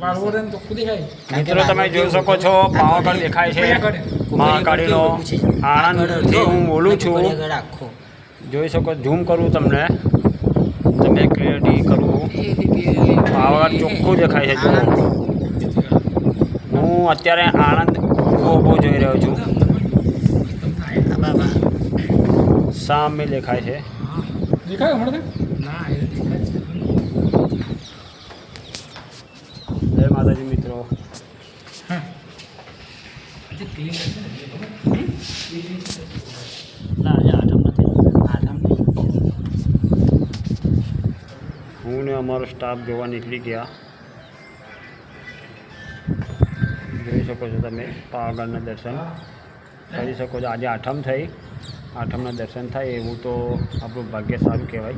મિત્રો તમે જોઈ શકો છો પાવાગઢ દેખાય છે. મહાકાળીનો આણંદથી હું બોલું છું. જોઈ શકો ઝૂમ કરું તમને. તમે ક્લિયરિટી કરું. પાવાગઢ ચોખ્ખું દેખાય છે હું અત્યારે આણંદ ઊભો ઊભો જોઈ રહ્યો છું. સામે દેખાય છે. દેખાય હમણાં? ના માતાજી મિત્રો. હું ને અમારો સ્ટાફ જોવા નીકળી ગયા. જોઈ શકો છો તમે, પાવાગઢના દર્શન. કરી શકો છો. આજે આઠમ થઈ. આઠમના દર્શન થાય એવું તો આપણું ભાગ્ય સારું કહેવાય.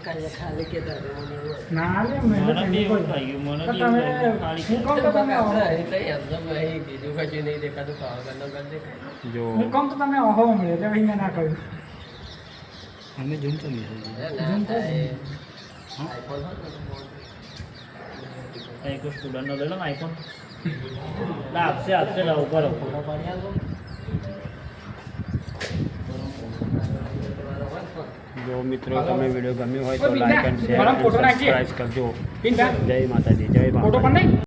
ખાલી કે ના લે મહેનત એની કોઈ. તો તમે હું કહું તો તમે આવો. જો હું કહું તો તમે અહો એટલે પછી મેં ના કહ્યું અમે ઝૂમ તો ઝૂમ તો એક આઈફોન આપશે આપશે ના ઉપર જો મિત્રો તમે વીડિયો ગમ્યો હોય તો લાઈક એન્ડ શેર સબસ્ક્રાઈબ કરજો. જય માતાજી જય નહીં?